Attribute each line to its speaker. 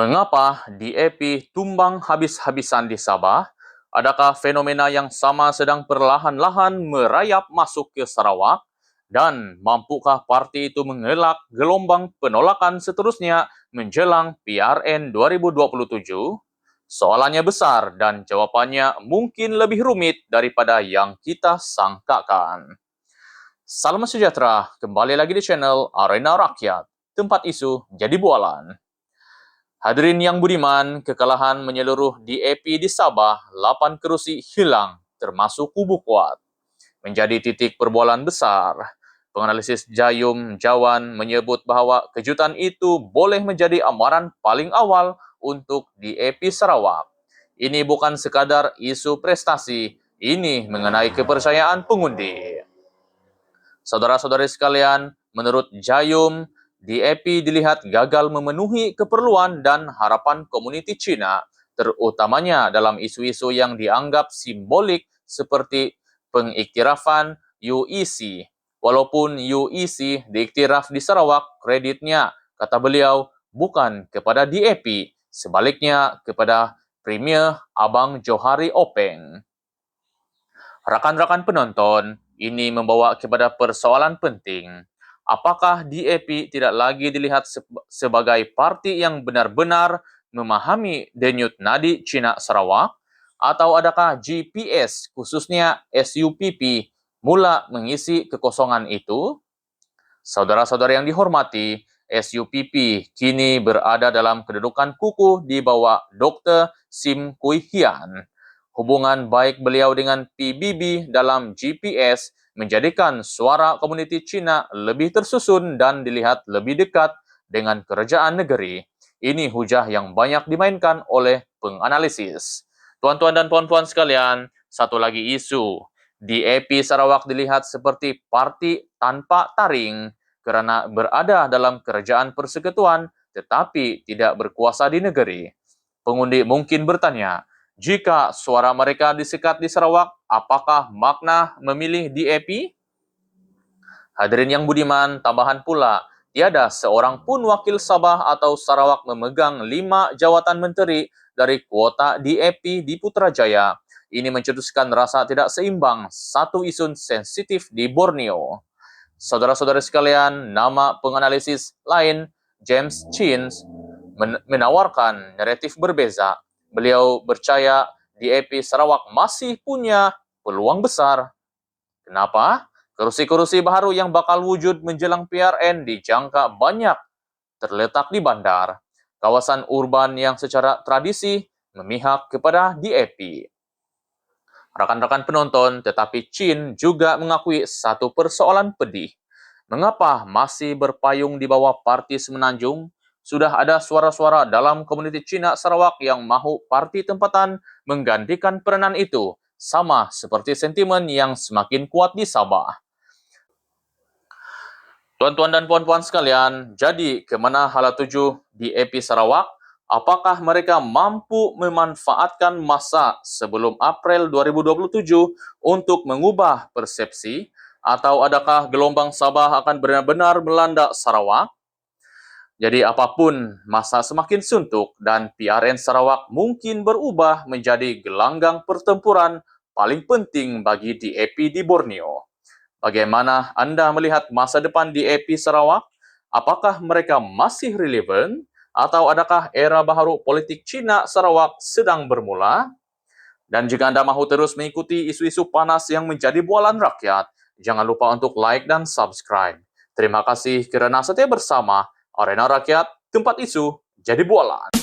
Speaker 1: Mengapa DAP tumbang habis-habisan di Sabah? Adakah fenomena yang sama sedang perlahan-lahan merayap masuk ke Sarawak? Dan mampukah parti itu mengelak gelombang penolakan seterusnya menjelang PRN 2027? Soalannya besar dan jawapannya mungkin lebih rumit daripada yang kita sangkakan. Salam sejahtera, kembali lagi di channel Arena Rakyat, tempat isu jadi bualan. Hadirin yang budiman, kekalahan menyeluruh di EP di Sabah, 8 kerusi hilang, termasuk kubu kuat. Menjadi titik perbualan besar. Penganalisis Jayum Jawan menyebut bahawa kejutan itu boleh menjadi amaran paling awal untuk di EP Sarawak. Ini bukan sekadar isu prestasi, ini mengenai kepercayaan pengundi. Saudara-saudari sekalian, menurut Jayum, DAP dilihat gagal memenuhi keperluan dan harapan komuniti Cina, terutamanya dalam isu-isu yang dianggap simbolik seperti pengiktirafan UEC. Walaupun UEC diiktiraf di Sarawak, kreditnya, kata beliau, bukan kepada DAP, sebaliknya kepada Premier Abang Johari Openg. Rakan-rakan penonton, ini membawa kepada persoalan penting apakah DAP tidak lagi dilihat sebagai parti yang benar-benar memahami denyut nadi Cina Sarawak? Atau adakah GPS, khususnya SUPP, mula mengisi kekosongan itu? Saudara-saudara yang dihormati, SUPP kini berada dalam kedudukan kukuh di bawah Dr. Sim Kui Hian. Hubungan baik beliau dengan PBB dalam GPS menjadikan suara komuniti Cina lebih tersusun dan dilihat lebih dekat dengan kerajaan negeri. Ini hujah yang banyak dimainkan oleh penganalisis. Tuan-tuan dan puan-puan sekalian, satu lagi isu. DAP Sarawak dilihat seperti parti tanpa taring kerana berada dalam kerajaan persekutuan tetapi tidak berkuasa di negeri. Pengundi mungkin bertanya, jika suara mereka disekat di Sarawak, apakah makna memilih DAP? Hadirin yang budiman, tambahan pula, tiada seorang pun wakil Sabah atau Sarawak memegang lima jawatan menteri dari kuota DAP di Putrajaya. Ini mencetuskan rasa tidak seimbang satu isu sensitif di Borneo. Saudara-saudara sekalian, nama penganalisis lain, James Chins, menawarkan naratif berbeza beliau percaya DAP Sarawak masih punya peluang besar. Kenapa? Kerusi-kerusi baru yang bakal wujud menjelang PRN dijangka banyak terletak di bandar, kawasan urban yang secara tradisi memihak kepada DAP. Rakan-rakan penonton, tetapi Chin juga mengakui satu persoalan pedih. Mengapa masih berpayung di bawah parti semenanjung sudah ada suara-suara dalam komuniti Cina Sarawak yang mahu parti tempatan menggantikan peranan itu, sama seperti sentimen yang semakin kuat di Sabah. Tuan-tuan dan puan-puan sekalian, jadi ke mana hala tuju di EP Sarawak? Apakah mereka mampu memanfaatkan masa sebelum April 2027 untuk mengubah persepsi? Atau adakah gelombang Sabah akan benar-benar melanda Sarawak? Jadi apa pun masa semakin suntuk dan PRN Sarawak mungkin berubah menjadi gelanggang pertempuran paling penting bagi DAP di Borneo. Bagaimana anda melihat masa depan DAP Sarawak? Apakah mereka masih relevan atau adakah era baharu politik Cina Sarawak sedang bermula? Dan jika anda mahu terus mengikuti isu-isu panas yang menjadi bualan rakyat, jangan lupa untuk like dan subscribe. Terima kasih kerana setia bersama. Arena Rakyat, tempat isu jadi bualan.